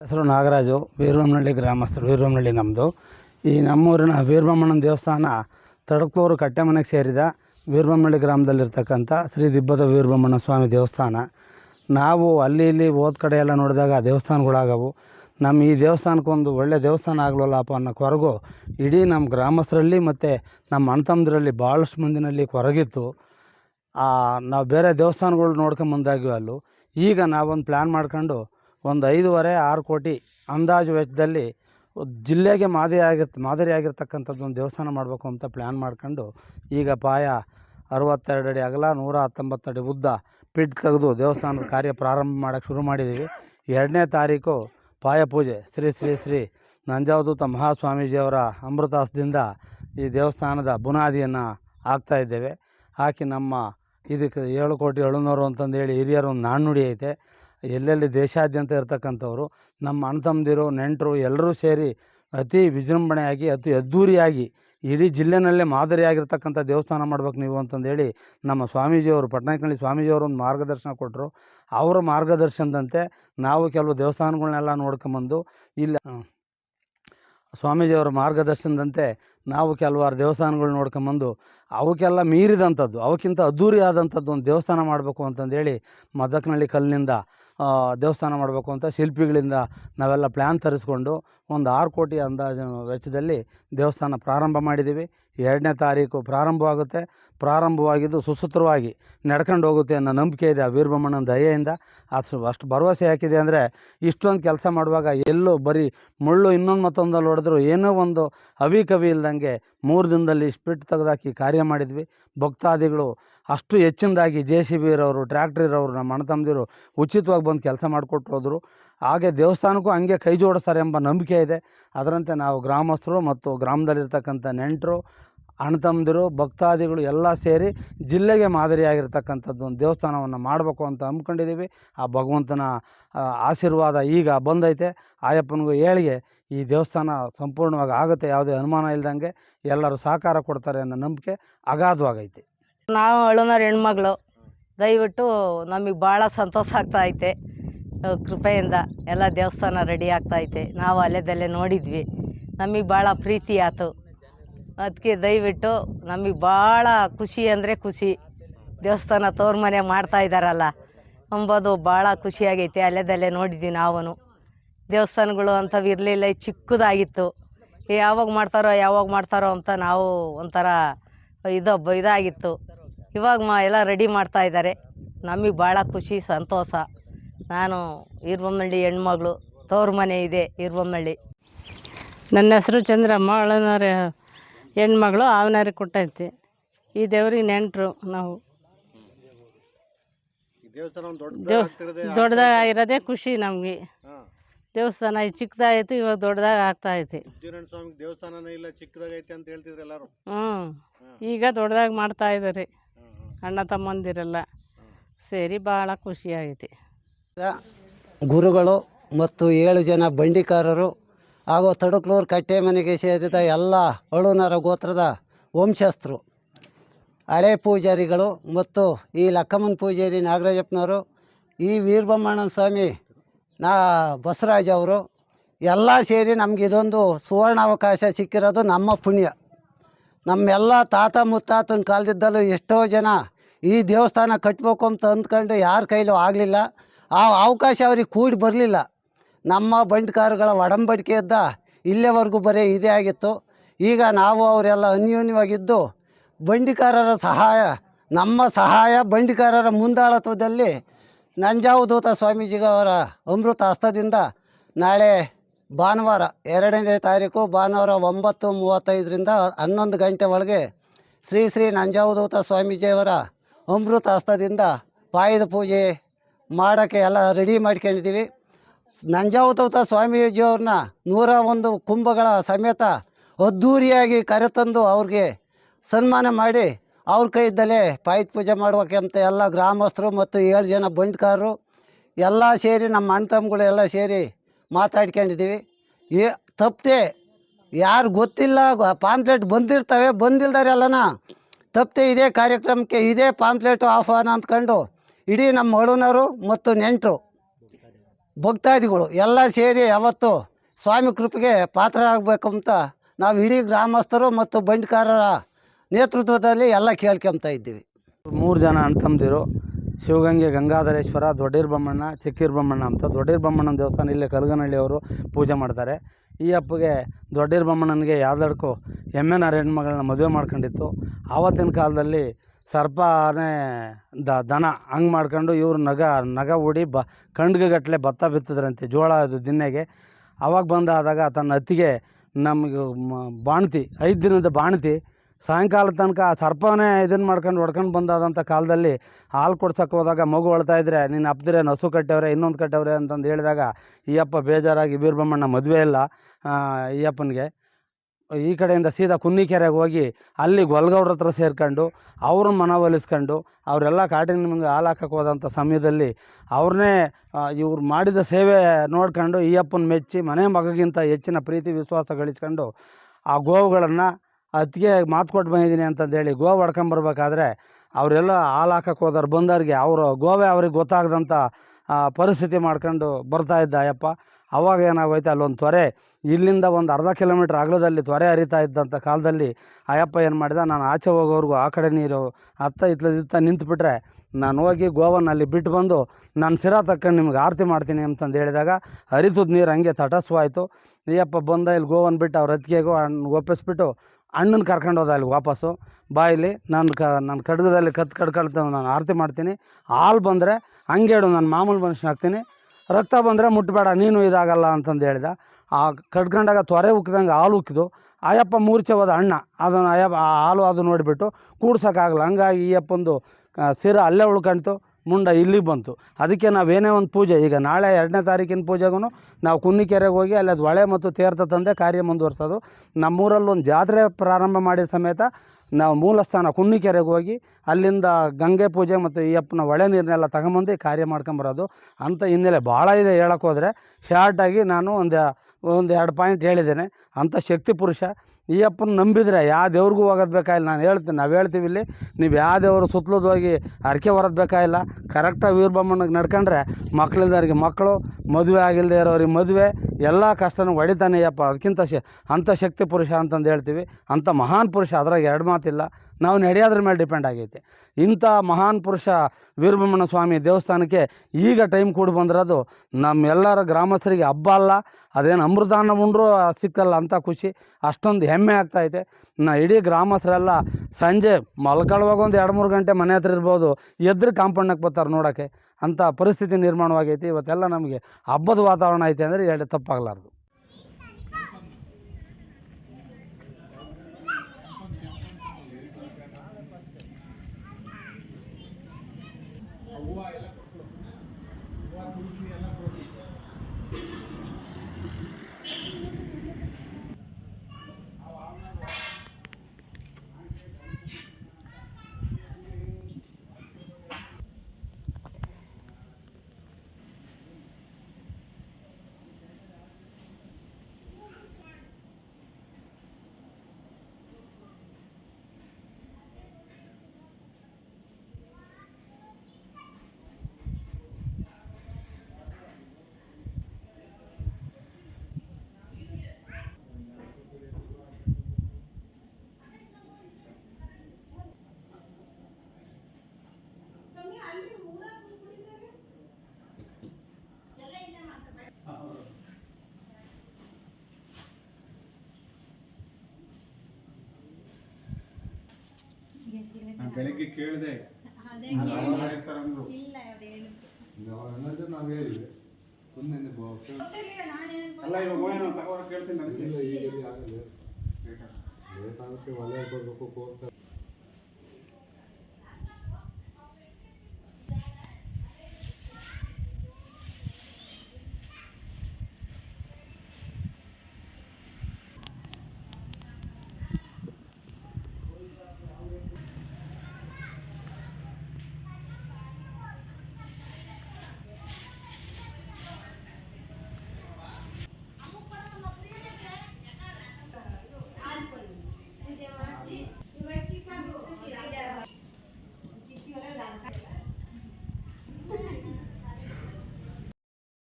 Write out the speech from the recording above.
ಹೆಸರು ನಾಗರಾಜು ವೀರಭಮನಹಳ್ಳಿ ಗ್ರಾಮಸ್ಥರು ವೀರಭಮನಹಳ್ಳಿ ನಮ್ಮದು ಈ ನಮ್ಮೂರಿನ ವೀರಭಮ್ಮನ ದೇವಸ್ಥಾನ ತಡ್ಕ್ನೋರು ಕಟ್ಟೆ ಮನೆಗೆ ಸೇರಿದ ವೀರಭಮನಹಳ್ಳಿ ಗ್ರಾಮದಲ್ಲಿರ್ತಕ್ಕಂಥ ಶ್ರೀ ದಿಬ್ಬದ ವೀರಬೊಮ್ಮಣ್ಣ ಸ್ವಾಮಿ ದೇವಸ್ಥಾನ. ನಾವು ಅಲ್ಲಿ ಇಲ್ಲಿ ಹೋದ ಕಡೆ ಎಲ್ಲ ನೋಡಿದಾಗ ದೇವಸ್ಥಾನಗಳಾಗವು. ನಮ್ಮ ಈ ದೇವಸ್ಥಾನಕ್ಕೊಂದು ಒಳ್ಳೆ ದೇವಸ್ಥಾನ ಆಗಲಲ್ಲಪ್ಪ ಅನ್ನೋ ಕೊರಗು ಇಡೀ ನಮ್ಮ ಗ್ರಾಮಸ್ಥರಲ್ಲಿ ಮತ್ತು ನಮ್ಮ ಅಣ್ಣ ತಮ್ಮದಿರಲ್ಲಿ ಭಾಳಷ್ಟು ಮಂದಿನಲ್ಲಿ ಕೊರಗಿತ್ತು. ನಾವು ಬೇರೆ ದೇವಸ್ಥಾನಗಳು ನೋಡ್ಕೊಂಬಂದಾಗ್ಯೂ ಅಲ್ಲೂ. ಈಗ ನಾವೊಂದು ಪ್ಲ್ಯಾನ್ ಮಾಡ್ಕೊಂಡು ಒಂದು ಐದೂವರೆ, ಆರು ಕೋಟಿ ಅಂದಾಜು ವೆಚ್ಚದಲ್ಲಿ ಜಿಲ್ಲೆಗೆ ಮಾದರಿ ಮಾದರಿಯಾಗಿರ್ತಕ್ಕಂಥದ್ದು ಒಂದು ದೇವಸ್ಥಾನ ಮಾಡಬೇಕು ಅಂತ ಪ್ಲ್ಯಾನ್ ಮಾಡ್ಕೊಂಡು ಈಗ ಪಾಯ ಅರವತ್ತೆರಡು ಅಡಿ ಅಗಲ, ನೂರ ಹತ್ತೊಂಬತ್ತು ಅಡಿ ಉದ್ದ ಪಿಟ್ ತೆಗೆದು ದೇವಸ್ಥಾನದ ಕಾರ್ಯ ಪ್ರಾರಂಭ ಮಾಡೋಕ್ಕೆ ಶುರು ಮಾಡಿದ್ದೀವಿ ಎರಡನೇ ತಾರೀಕು ಪಾಯ ಪೂಜೆ. ಶ್ರೀ ಶ್ರೀ ಶ್ರೀ ನಂಜಾವಧೂತ ಮಹಾಸ್ವಾಮೀಜಿಯವರ ಅಮೃತಾಸದಿಂದ ಈ ದೇವಸ್ಥಾನದ ಬುನಾದಿಯನ್ನು ಹಾಕ್ತಾ ಇದ್ದೇವೆ. ಹಾಕಿ ನಮ್ಮ ಇದಕ್ಕೆ ಏಳು ಕೋಟಿ ಏಳುನೂರು ಅಂತಂದೇಳಿ ಹಿರಿಯರು ಒಂದು ನಾಣ್ಣುಡಿ ಐತೆ. ಎಲ್ಲೆಲ್ಲಿ ದೇಶಾದ್ಯಂತ ಇರ್ತಕ್ಕಂಥವ್ರು, ನಮ್ಮ ಅಣ್ಣ ತಮ್ಮದಿರು ನೆಂಟರು ಎಲ್ಲರೂ ಸೇರಿ ಅತಿ ವಿಜೃಂಭಣೆಯಾಗಿ, ಅತಿ ಅದ್ಧೂರಿಯಾಗಿ ಇಡೀ ಜಿಲ್ಲೆನಲ್ಲೇ ಮಾದರಿಯಾಗಿರ್ತಕ್ಕಂಥ ದೇವಸ್ಥಾನ ಮಾಡ್ಬೇಕು ನೀವು ಅಂತಂದೇಳಿ ನಮ್ಮ ಸ್ವಾಮೀಜಿಯವರು, ಪಟ್ನಾಯಕನಹಳ್ಳಿ ಸ್ವಾಮೀಜಿಯವರು ಒಂದು ಮಾರ್ಗದರ್ಶನ ಕೊಟ್ಟರು ಅವರ ಮಾರ್ಗದರ್ಶನದಂತೆ ನಾವು ಕೆಲವು ದೇವಸ್ಥಾನಗಳನ್ನೆಲ್ಲ ನೋಡ್ಕೊಂಬಂದು ಇಲ್ಲ ಸ್ವಾಮೀಜಿಯವರ ಮಾರ್ಗದರ್ಶನದಂತೆ ನಾವು ಕೆಲವಾರು ದೇವಸ್ಥಾನಗಳು ನೋಡ್ಕೊಂಬಂದು ಅವಕ್ಕೆಲ್ಲ ಮೀರಿದಂಥದ್ದು, ಅವಕ್ಕಿಂತ ಅದ್ಧೂರಿ ಆದಂಥದ್ದು ಒಂದು ದೇವಸ್ಥಾನ ಮಾಡಬೇಕು ಅಂತಂದೇಳಿ ಮದಕನಹಳ್ಳಿ ಕಲ್ಲಿನಿಂದ ದೇವಸ್ಥಾನ ಮಾಡಬೇಕು ಅಂತ ಶಿಲ್ಪಿಗಳಿಂದ ನಾವೆಲ್ಲ ಪ್ಲ್ಯಾನ್ ತರಿಸ್ಕೊಂಡು ಒಂದು ಆರು ಕೋಟಿ ಅಂದಾಜು ವೆಚ್ಚದಲ್ಲಿ ದೇವಸ್ಥಾನ ಪ್ರಾರಂಭ ಮಾಡಿದ್ದೀವಿ. ಎರಡನೇ ತಾರೀಕು ಪ್ರಾರಂಭವಾಗುತ್ತೆ. ಪ್ರಾರಂಭವಾಗಿದ್ದು ಸುಸೂತ್ರವಾಗಿ ನಡ್ಕೊಂಡು ಹೋಗುತ್ತೆ ಅನ್ನೋ ನಂಬಿಕೆ ಇದೆ ಆ ವೀರಭ್ರಮಣ್ಣನ ದಯೆಯಿಂದ. ಅಷ್ಟು ಅಷ್ಟು ಭರವಸೆ ಹಾಕಿದೆ ಅಂದರೆ ಇಷ್ಟೊಂದು ಕೆಲಸ ಮಾಡುವಾಗ ಎಲ್ಲೂ ಬರೀ ಮುಳ್ಳು ಇನ್ನೊಂದು ಮತ್ತೊಂದಲ್ಲಿ ಹೊಡೆದ್ರು ಏನೋ ಒಂದು ಅವಿ ಕವಿ ಇಲ್ದಂಗೆ ಮೂರು ದಿನದಲ್ಲಿ ಸ್ಪಿಟ್ ತೆಗೆದಾಕಿ ಕಾರ್ಯ ಮಾಡಿದ್ವಿ. ಭಕ್ತಾದಿಗಳು ಅಷ್ಟು ಹೆಚ್ಚಿನದಾಗಿ ಜೆ ಸಿ ಬಿ ಇರೋರು ಟ್ರ್ಯಾಕ್ಟ್ರ್ ಇರೋರು ನಮ್ಮ ಅಣ್ಣ ತಮ್ಮದಿರು ಉಚಿತವಾಗಿ ಬಂದು ಕೆಲಸ ಮಾಡಿಕೊಟ್ಟು ಹೋದರು. ಹಾಗೆ ದೇವಸ್ಥಾನಕ್ಕೂ ಹಂಗೆ ಕೈ ಜೋಡಿಸ್ತಾರೆ ಎಂಬ ನಂಬಿಕೆ ಇದೆ. ಅದರಂತೆ ನಾವು ಗ್ರಾಮಸ್ಥರು ಮತ್ತು ಗ್ರಾಮದಲ್ಲಿರ್ತಕ್ಕಂಥ ನೆಂಟರು ಅಣ್ಣ ತಮ್ಮದಿರು, ಭಕ್ತಾದಿಗಳು ಎಲ್ಲ ಸೇರಿ ಜಿಲ್ಲೆಗೆ ಮಾದರಿಯಾಗಿರ್ತಕ್ಕಂಥದ್ದು ಒಂದು ದೇವಸ್ಥಾನವನ್ನು ಮಾಡಬೇಕು ಅಂತ ಅಂದ್ಕೊಂಡಿದ್ದೀವಿ. ಆ ಭಗವಂತನ ಆಶೀರ್ವಾದ ಈಗ ಬಂದೈತೆ. ಆಯಪ್ಪನಿಗೂ ಏಳಿಗೆ ಈ ದೇವಸ್ಥಾನ ಸಂಪೂರ್ಣವಾಗಿ ಆಗುತ್ತೆ, ಯಾವುದೇ ಅನುಮಾನ ಇಲ್ದಂಗೆ ಎಲ್ಲರೂ ಸಹಕಾರ ಕೊಡ್ತಾರೆ ಅನ್ನೋ ನಂಬಿಕೆ ಅಗಾಧವಾಗೈತೆ. ನಾವು ಅಳುನಾರ ಹೆಣ್ಮಗಳು, ದಯವಿಟ್ಟು ನಮಗೆ ಭಾಳ ಸಂತೋಷ ಆಗ್ತಾ ಐತೆ. ಕೃಪೆಯಿಂದ ಎಲ್ಲ ದೇವಸ್ಥಾನ ರೆಡಿ ಆಗ್ತಾ ಐತೆ. ನಾವು ಅಲ್ಲೇದಲ್ಲೇ ನೋಡಿದ್ವಿ. ನಮಗೆ ಭಾಳ ಪ್ರೀತಿ ಆಯ್ತು. ಅದಕ್ಕೆ ದಯವಿಟ್ಟು ನಮಗೆ ಭಾಳ ಖುಷಿ ಅಂದರೆ ಖುಷಿ. ದೇವಸ್ಥಾನ ತವ್ರ ಮನೆ ಮಾಡ್ತಾ ಇದ್ದಾರಲ್ಲ ಅಂಬೋದು ಭಾಳ ಖುಷಿಯಾಗೈತೆ ಅಲ್ಲೇದಲ್ಲೇ ನೋಡಿದ್ದೀನಿ ನಾವು ದೇವಸ್ಥಾನಗಳು ಅಂಥವು ಇರಲಿಲ್ಲ ಚಿಕ್ಕದಾಗಿತ್ತು. ಯಾವಾಗ ಮಾಡ್ತಾರೋ ಯಾವಾಗ ಮಾಡ್ತಾರೋ ಅಂತ ನಾವು ಒಂಥರ ಇದು, ಇದಾಗಿತ್ತು. ಇವಾಗ ಮಾ, ಎಲ್ಲ ರೆಡಿ ಮಾಡ್ತಾ ಇದ್ದಾರೆ. ನಮಗೆ ಭಾಳ ಖುಷಿ, ಸಂತೋಷ. ನಾನು ಈರ್ಬೊಮ್ಮನಹಳ್ಳಿ ಹೆಣ್ಮಗಳು, ತವ್ರ ಮನೆ ಇದೆ ಈರ್ಬೊಮ್ಮನಹಳ್ಳಿ ನನ್ನ ಹೆಸರು ಚಂದ್ರಮ್ಮ ಹೆಣ್ಮಗಳು ಆವನಾರಿ ಕೊಟ್ಟೈತಿ. ಈ ದೇವ್ರಿಗೆ ನೆಂಟರು ನಾವು. ದೇವ್ ದೊಡ್ಡದಾಗ ಇರೋದೇ ಖುಷಿ ನಮಗೆ. ದೇವಸ್ಥಾನ ಈ ಚಿಕ್ಕದಾಯಿತು ಇವಾಗ ದೊಡ್ಡದಾಗ ಆಗ್ತಾ ಐತಿ. ಸ್ವಾಮಿ ದೇವಸ್ಥಾನನೇ ಇಲ್ಲ ಚಿಕ್ಕದಾಗೈತೆ ಅಂತ ಹೇಳ್ತಿದ್ರು ಎಲ್ಲರೂ. ಹ್ಞೂ ಈಗ ದೊಡ್ಡದಾಗಿ ಮಾಡ್ತಾ ಇದ್ದಾರೆ ಅಣ್ಣ ತಮ್ಮಂದಿರೆಲ್ಲ ಸೇರಿ ಭಾಳ ಖುಷಿ ಆಗೈತಿ. ಗುರುಗಳು ಮತ್ತು ಏಳು ಜನ ಬಂಡಿಕಾರರು ಹಾಗೂ ತಡಕ್ಲೂರು ಕಟ್ಟೆ ಮನೆಗೆ ಸೇರಿದ ಎಲ್ಲ ಅಳುನರ ಗೋತ್ರದ ವಂಶಸ್ಥರು, ಹಳೆ ಪೂಜಾರಿಗಳು ಮತ್ತು ಈ ಲಕ್ಕಮ್ಮನ ಪೂಜಾರಿ ನಾಗರಾಜಪ್ಪನವರು, ಈ ವೀರಬ್ರಹ್ಮಣ್ಣ ಸ್ವಾಮಿ, ನಾ ಬಸವರಾಜ್ ಅವರು, ಎಲ್ಲ ಸೇರಿ ನಮ್ಗೆ ಇದೊಂದು ಸುವರ್ಣಾವಕಾಶ ಸಿಕ್ಕಿರೋದು ನಮ್ಮ ಪುಣ್ಯ. ನಮ್ಮೆಲ್ಲ ತಾತ ಮುತ್ತಾತನ ಕಾಲದಿದ್ದಲ್ಲೂ ಎಷ್ಟೋ ಜನ ಈ ದೇವಸ್ಥಾನ ಕಟ್ಟಬೇಕು ಅಂತ ಅಂದ್ಕೊಂಡು ಯಾರ ಕೈಲೂ ಆಗಲಿಲ್ಲ. ಆ ಅವಕಾಶ ಅವ್ರಿಗೆ ಕೂಡಿ ಬರಲಿಲ್ಲ. ನಮ್ಮ ಬಂಡ್ಕಾರಗಳ ಇದ್ದ ಇಲ್ಲಿಯವರೆಗೂ ಬರೀ ಇದೇ ಆಗಿತ್ತು. ಈಗ ನಾವು ಅವರೆಲ್ಲ ಅನ್ಯೋನ್ಯವಾಗಿದ್ದು ಬಂಡಿಕಾರರ ಸಹಾಯ, ನಮ್ಮ ಸಹಾಯ ಬಂಡಿಕಾರರ ಮುಂದಾಳತ್ವದಲ್ಲಿ ನಂಜಾವಧೂತ ಸ್ವಾಮೀಜಿಯವರ ಅಮೃತ ಹಸ್ತದಿಂದ ನಾಳೆ ಭಾನುವಾರ ಎರಡನೇ ತಾರೀಕು ಭಾನುವಾರ ಒಂಬತ್ತು ಮೂವತ್ತೈದರಿಂದ ಹನ್ನೊಂದು ಗಂಟೆ ಒಳಗೆ ಶ್ರೀ ಶ್ರೀ ನಂಜಾವಧೂತ ಸ್ವಾಮೀಜಿಯವರ ಅಮೃತ ಹಸ್ತದಿಂದ ಪಾಯದ ಪೂಜೆ ಮಾಡೋಕ್ಕೆ ಎಲ್ಲ ರೆಡಿ ಮಾಡ್ಕೊಂಡಿದ್ದೀವಿ. ನಂಜಾವಧೂತ ಸ್ವಾಮೀಜಿಯವ್ರನ್ನ ನೂರ ಒಂದು ಕುಂಭಗಳ ಸಮೇತ ಅದ್ಧೂರಿಯಾಗಿ ಕರೆತಂದು ಅವ್ರಿಗೆ ಸನ್ಮಾನ ಮಾಡಿ ಅವ್ರ ಕೈಯಿಂದಲೇ ಪಾಯಿತ್ ಪೂಜೆ ಮಾಡ್ಬೇಕಂತ ಎಲ್ಲ ಗ್ರಾಮಸ್ಥರು ಮತ್ತು ಏಳು ಜನ ಬಂಡ್ಕಾರರು ಎಲ್ಲ ಸೇರಿ ನಮ್ಮ ಅಣ್ಣ ತಮ್ಮಗಳು ಎಲ್ಲ ಸೇರಿ ಮಾತಾಡ್ಕೊಂಡಿದ್ದೀವಿ. ಏ, ತಪ್ಪದೆ ಯಾರು ಗೊತ್ತಿಲ್ಲ ಪಾಂಪ್ಲೆಟ್ ಬಂದಿರ್ತವೆ ಬಂದಿಲ್ದಾರೆಲ್ಲನ ತಪ್ಪದೆ ಇದೇ ಕಾರ್ಯಕ್ರಮಕ್ಕೆ ಇದೇ ಪಾಂಪ್ಲೆಟು ಆಹ್ವಾನ ಅಂದ್ಕೊಂಡು ಇಡೀ ನಮ್ಮ ಅಳುನರು ಮತ್ತು ನೆಂಟರು ಭಕ್ತಾದಿಗಳು ಎಲ್ಲ ಸೇರಿ ಯಾವತ್ತು ಸ್ವಾಮಿ ಕೃಪೆಗೆ ಪಾತ್ರರಾಗಬೇಕು ಅಂತ ನಾವು ಇಡೀ ಗ್ರಾಮಸ್ಥರು ಮತ್ತು ಬಂಡ್ಕಾರರ ನೇತೃತ್ವದಲ್ಲಿ ಎಲ್ಲ ಕೇಳ್ಕೊಂತ ಇದ್ದೀವಿ. ಮೂರು ಜನ ಅಣ್ತಂದಿರು ಶಿವಗಂಗೆ, ಗಂಗಾಧರೇಶ್ವರ ದೊಡ್ಡೀರ್ ಬೊಮ್ಮಣ್ಣ ಚಿಕ್ಕೀರ್ ಬೊಮ್ಮಣ್ಣ ಅಂತ ದೊಡ್ಡೀರ್ ಬೊಮ್ಮಣ್ಣನ ದೇವಸ್ಥಾನ ಇಲ್ಲೇ ಕಲ್ಗನಹಳ್ಳಿಯವರು ಪೂಜೆ ಮಾಡ್ತಾರೆ. ಈ ಅಪ್ಪಗೆ ದೊಡ್ಡೀರ್ ಬೊಮ್ಮಣ್ಣನಿಗೆ ಎನ್ ಅರೇಂ ಹೆಣ್ಮಗಳನ್ನ ಮದುವೆ ಮಾಡ್ಕೊಂಡಿತ್ತು. ಆವತ್ತಿನ ಕಾಲದಲ್ಲಿ ಸರ್ಪನೇ ದ ದನ ಹಂಗೆ ಮಾಡ್ಕೊಂಡು ಇವ್ರು ನಗ ನಗ ಹೂಡಿ ಬ ಗಟ್ಟಲೆ ಭತ್ತ ಬಿತ್ತಿದ್ರಂತೆ ಜೋಳ ಅದು ದಿನ್ನೆಗೆ. ಅವಾಗ ಬಂದಾದಾಗ ತನ್ನ ಅತ್ತಿಗೆ ನಮಗೆ ಬಾಣ್ತಿ, ಐದು ದಿನದ ಬಾಣ್ತಿ ಸಾಯಂಕಾಲದ ತನಕ ಆ ಸರ್ಪನೇ ಇದನ್ನು ಮಾಡ್ಕೊಂಡು ಹೊಡ್ಕೊಂಡು ಬಂದಾದಂಥ ಕಾಲದಲ್ಲಿ ಹಾಲು ಕೊಡ್ಸಕ್ಕೆ ಹೋದಾಗ ಮಗು ಹೊಳ್ತಾ ಇದ್ದರೆ ನೀನು ಅಪ್ಪದ್ರೆ ನಸು ಕಟ್ಟವ್ರೆ, ಇನ್ನೊಂದು ಕಟ್ಟವ್ರೆ ಅಂತಂದು ಹೇಳಿದಾಗ, ಈ ಅಪ್ಪ ಬೇಜಾರಾಗಿ ಬೀರ್ಬಮ್ಮಣ್ಣ ಮದುವೆ ಇಲ್ಲ ಈ ಅಪ್ಪನಿಗೆ. ಈ ಕಡೆಯಿಂದ ಸೀದಾ ಕುನ್ನಿಕೆರೆಗೆ ಹೋಗಿ ಅಲ್ಲಿ ಗೊಲ್ಗೌಡ್ರ ಹತ್ರ ಸೇರ್ಕೊಂಡು ಅವ್ರನ್ನ ಮನವೊಲಿಸ್ಕೊಂಡು ಅವರೆಲ್ಲ ಕಾಟಿನ ಮುಂದೆ ಹಾಲು ಹಾಕಕ್ಕೆ ಹೋದಂಥ ಸಮಯದಲ್ಲಿ ಅವ್ರನ್ನೇ ಇವ್ರು ಮಾಡಿದ ಸೇವೆ ನೋಡ್ಕೊಂಡು ಈ ಅಪ್ಪನ ಮೆಚ್ಚಿ ಮನೆ ಮಗಗಿಂತ ಹೆಚ್ಚಿನ ಪ್ರೀತಿ ವಿಶ್ವಾಸ ಗಳಿಸ್ಕೊಂಡು ಆ ಗೋವುಗಳನ್ನು ಅದಕ್ಕೆ ಮಾತು ಕೊಟ್ಟು ಬಂದಿದ್ದೀನಿ ಅಂತಂದೇಳಿ ಗೋವು ಹೊಡ್ಕೊಂಬರ್ಬೇಕಾದ್ರೆ ಅವರೆಲ್ಲ ಹಾಲು ಹಾಕಕ್ಕೆ ಹೋದವ್ರು ಬಂದವ್ರಿಗೆ ಅವರು ಗೋವೆ ಅವ್ರಿಗೆ ಗೊತ್ತಾಗದಂಥ ಪರಿಸ್ಥಿತಿ ಮಾಡ್ಕೊಂಡು ಬರ್ತಾ ಇದ್ದ ಅಯ್ಯಪ್ಪ. ಅವಾಗ ಏನಾಗೋಯ್ತು ಅಲ್ಲೊಂದು ತೊರೆ ಇಲ್ಲಿಂದ ಒಂದು ಅರ್ಧ ಕಿಲೋಮೀಟ್ರ್ ಅಗಲದಲ್ಲಿ ತೊರೆ ಹರಿತಾ ಇದ್ದಂಥ ಕಾಲದಲ್ಲಿ ಅಯ್ಯಪ್ಪ ಏನು ಮಾಡಿದ, ನಾನು ಆಚೆ ಹೋಗೋವರೆಗೂ ಆ ಕಡೆ ನೀರು ಅತ್ತ ಇತ್ತ ನಿಂತುಬಿಟ್ರೆ ನಾನು ಹೋಗಿ ಗೋವನಲ್ಲಿ ಅಲ್ಲಿ ಬಿಟ್ಟು ಬಂದು ನಾನು ಸಿರ ತಕ್ಕ ನಿಮ್ಗೆ ಆರತಿ ಮಾಡ್ತೀನಿ ಅಂತಂದು ಹೇಳಿದಾಗ ಹರಿತದ ನೀರು ಹಂಗೆ ತಟಸ್ವಾಯಿತು. ಅಯ್ಯಪ್ಪ ಬಂದ ಇಲ್ಲಿ ಗೋವನ್ನು ಬಿಟ್ಟು ಅವ್ರ ಅತ್ತಿಗೆಗೂ ಹಣ್ಣು ಒಪ್ಪಿಸ್ಬಿಟ್ಟು ಅಣ್ಣನ ಕರ್ಕೊಂಡು ಹೋದ ಅಲ್ಲಿ ವಾಪಸ್ಸು. ಬಾಯಲ್ಲಿ ನಾನು ಕ ನಾನು ಕಡ್ಗದಲ್ಲಿ ಕತ್ ಕಡ್ಕೊಳ್ತ ನಾನು ಆರತಿ ಮಾಡ್ತೀನಿ. ಹಾಲು ಬಂದರೆ ಹಂಗೆ ಹೇಳು ನಾನು ಮಾಮೂಲು ಮನುಷ್ಯನ ಹಾಕ್ತೀನಿ ರಕ್ತ ಬಂದರೆ ಮುಟ್ಟಬೇಡ ನೀನು ಇದಾಗಲ್ಲ ಅಂತಂದು ಹೇಳಿದ. ಆ ಕಟ್ಕೊಂಡಾಗ ತೊರೆ ಉಕ್ಕಿದಂಗೆ ಹಾಲು ಉಕ್ಕಿದು ಆಯಪ್ಪ ಮೂರ್ಛೆ ಹೋದ ಅಣ್ಣ. ಅದನ್ನು ಆಯಪ್ಪ ಆ ಹಾಲು ಅದು ನೋಡಿಬಿಟ್ಟು ಕೂಡ್ಸೋಕ್ಕಾಗಲ್ಲ. ಹಂಗಾಗಿ ಈ ಅಪ್ಪಂದು ಸಿರ ಅಲ್ಲೇ ಉಳ್ಕಂತು. ಮುಂಡ ಇಲ್ಲಿಗೆ ಬಂತು. ಅದಕ್ಕೆ ನಾವೇನೇ ಒಂದು ಪೂಜೆ, ಈಗ ನಾಳೆ ಎರಡನೇ ತಾರೀಕಿನ ಪೂಜೆಗೂ ನಾವು ಕುನ್ನಿಕೆರೆಗೆ ಹೋಗಿ ಅಲ್ಲಿ ಅದು ಹೊಳೆ ಮತ್ತು ತೀರ್ಥ ತಂದೆ ಕಾರ್ಯ ಮುಂದುವರ್ಸೋದು. ನಮ್ಮೂರಲ್ಲಿ ಒಂದು ಜಾತ್ರೆ ಪ್ರಾರಂಭ ಮಾಡಿದ ಸಮೇತ ನಾವು ಮೂಲ ಸ್ಥಾನ ಕುನ್ನಿಕೆರೆಗೆ ಹೋಗಿ ಅಲ್ಲಿಂದ ಗಂಗೆ ಪೂಜೆ ಮತ್ತು ಈ ಅಪ್ಪನ ಹೊಳೆ ನೀರನ್ನೆಲ್ಲ ತಗೊಂಬಂದು ಕಾರ್ಯ ಮಾಡ್ಕೊಂಬರೋದು. ಅಂಥ ಹಿನ್ನೆಲೆ ಭಾಳ ಇದೆ ಹೇಳೋಕ್ಕೋದ್ರೆ. ಶಾರ್ಟಾಗಿ ನಾನು ಒಂದು ಒಂದು ಎರಡು ಪಾಯಿಂಟ್ ಹೇಳಿದ್ದೇನೆ. ಅಂಥ ಶಕ್ತಿ ಪುರುಷ, ಈ ಅಪ್ಪನ ನಂಬಿದರೆ ಯಾವ ದೇವ್ರಿಗೂ ಹೋಗೋದು ಬೇಕಾಗಿಲ್ಲ. ನಾನು ಹೇಳ್ತೀನಿ, ನಾವು ಹೇಳ್ತೀವಿ ಇಲ್ಲಿ, ನೀವು ಯಾವ ದೇವರು ಸುತ್ತಲದು ಹೋಗಿ ಹರಕೆ ಹೊರದು ಬೇಕಾಗಿಲ್ಲ. ಕರೆಕ್ಟಾಗಿ ವೀರಬೊಮ್ಮನಿಗೆ ನಡ್ಕೊಂಡ್ರೆ ಮಕ್ಕಳಿದ್ದವ್ರಿಗೆ ಮಕ್ಕಳು, ಮದುವೆ ಆಗಿಲ್ಲದೆ ಇರೋರಿಗೆ ಮದುವೆ ಎಲ್ಲ ಕಷ್ಟನೂ ಹೊಡಿತಾನೆ ಅಪ್ಪ ಅದಕ್ಕಿಂತ ಶ, ಅಂಥ ಶಕ್ತಿ ಪುರುಷ ಅಂತಂದು ಹೇಳ್ತೀವಿ. ಅಂಥ ಮಹಾನ್ ಪುರುಷ, ಅದ್ರಾಗ ಎರಡು ಮಾತಿಲ್ಲ. ನಾವು ನಡೆಯೋದ್ರ ಮೇಲೆ ಡಿಪೆಂಡ್ ಆಗೈತೆ. ಇಂಥ ಮಹಾನ್ ಪುರುಷ ವೀರಭ್ರಮಣ ಸ್ವಾಮಿ ದೇವಸ್ಥಾನಕ್ಕೆ ಈಗ ಟೈಮ್ ಕೂಡಿ ಬಂದಿರೋದು ನಮ್ಮೆಲ್ಲರ ಗ್ರಾಮಸ್ಥರಿಗೆ ಹಬ್ಬ ಅಲ್ಲ. ಅದೇನು ಅಮೃತಾನ ಉಂಡ್ರು ಸಿಕ್ಕಲ್ಲ ಅಂತ ಖುಷಿ. ಅಷ್ಟೊಂದು ಹೆಮ್ಮೆ ಆಗ್ತಾಯಿದೆ ನಾ ಇಡೀ ಗ್ರಾಮಸ್ಥರೆಲ್ಲ ಸಂಜೆ ಮಲ್ಕೊಳ್ಳುವಾಗ ಒಂದು ಎರಡು ಮೂರು ಗಂಟೆ ಮನೆ ಹತ್ರ ಇರ್ಬೋದು. ಎದ್ರು ಕಾಂಪೌಂಡಕ್ಕೆ ಬರ್ತಾರೆ ನೋಡೋಕ್ಕೆ. ಅಂಥ ಪರಿಸ್ಥಿತಿ ನಿರ್ಮಾಣವಾಗೈತಿ. ಇವತ್ತೆಲ್ಲ ನಮಗೆ ಹಬ್ಬದ ವಾತಾವರಣ ಐತೆ ಅಂದರೆ ಹೇಳಿ ತಪ್ಪಾಗಲಾರ್ದು. ನಾನು ಬೆಳಿಗ್ಗೆ ಕೇಳಿದೆ. ನಾವು ಹೇಳಿದ್ವಿ. ಅಲ್ಲ ಇವಾಗ ಹೋಗಿ ನಾನು ತಗೋರ ಕೇಳ್ತೀನಿ ನನಗೆ ಲೇಟ್ ಆಗುತ್ತೆ ಒಲೆ ಬರ್ಬೇಕು ಕೋರ್ಟ್